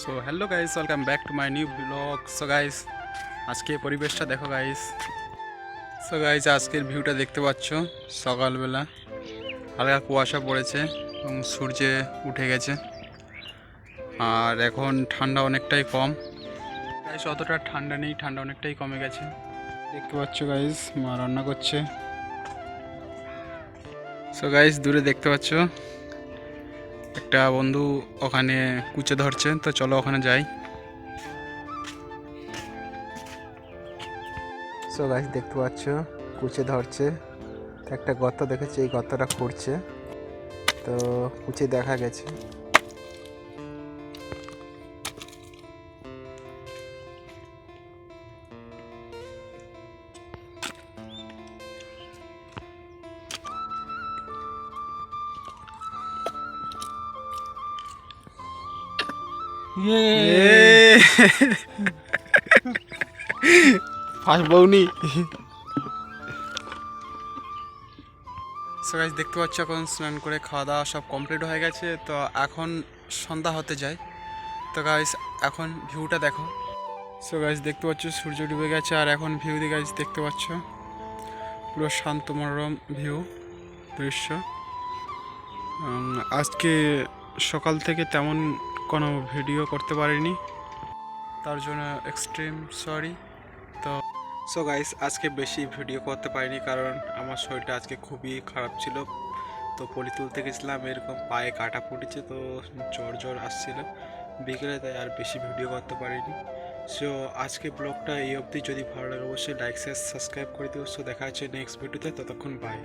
So hello guys welcome back to my new blog so guys আজকে পরিবেশটা দেখো guys so guys আজকের ভিউটা দেখতে পাচ্ছ সকালবেলা। হালকা কুয়াশা পড়েছে এবং সূর্যে উঠে গেছে। আর এখন ঠান্ডা অনেকটাই কম। গাইস অতটা ঠান্ডা নেই, ঠান্ডা অনেকটাই কমে গেছে। দেখতে পাচ্ছ গাইস মা রান্না করছে। সো গাইস দূরে দেখতে পাচ্ছ একটা বন্ধু ওখানে কুচে ধরছে, তো চলো ওখানে যাই। সো গাছ দেখতে পাচ্ছ, কুচে ধরছে। একটা গর্ত দেখেছে, এই গর্তটা খুঁড়ছে। তো কুচে দেখা গেছে। ফার্স্ট বউনি সো গাইজ দেখতে পাচ্ছ এখন স্নান করে খাওয়া দাওয়া সব কমপ্লিট হয়ে গেছে তো এখন সন্ধ্যা হতে যায়। তো গাইজ এখন ভিউটা দেখো। সো গাইজ দেখতে পাচ্ছ সূর্য ডুবে গেছে আর এখন ভিউ দিয়ে গাইজ দেখতে পাচ্ছ পুরো শান্ত মনোরম ভিউ দৃশ্য। আজকে সকাল থেকে তেমন কোনো ভিডিও করতে পারিনি। তার জন্য এক্সট্রিম সরি তো সো গাইস আজকে বেশি ভিডিও করতে পারিনি কারণ আমার শরীরটা আজকে খুবই খারাপ ছিল। তো পলি তুলতে গেছিলাম, এরকম পায়ে কাটা পড়েছে, তো জ্বর জ্বর আসছিল। বিকেলে তাই আর বেশি ভিডিও করতে পারিনি। সো আজকে ব্লগটা এই অবধি। যদি ভালো লাগে অবশ্যই লাইক শেয়ার সাবস্ক্রাইব করে দিও। সো দেখা হচ্ছে নেক্সট ভিডিওতে ততক্ষণ বাই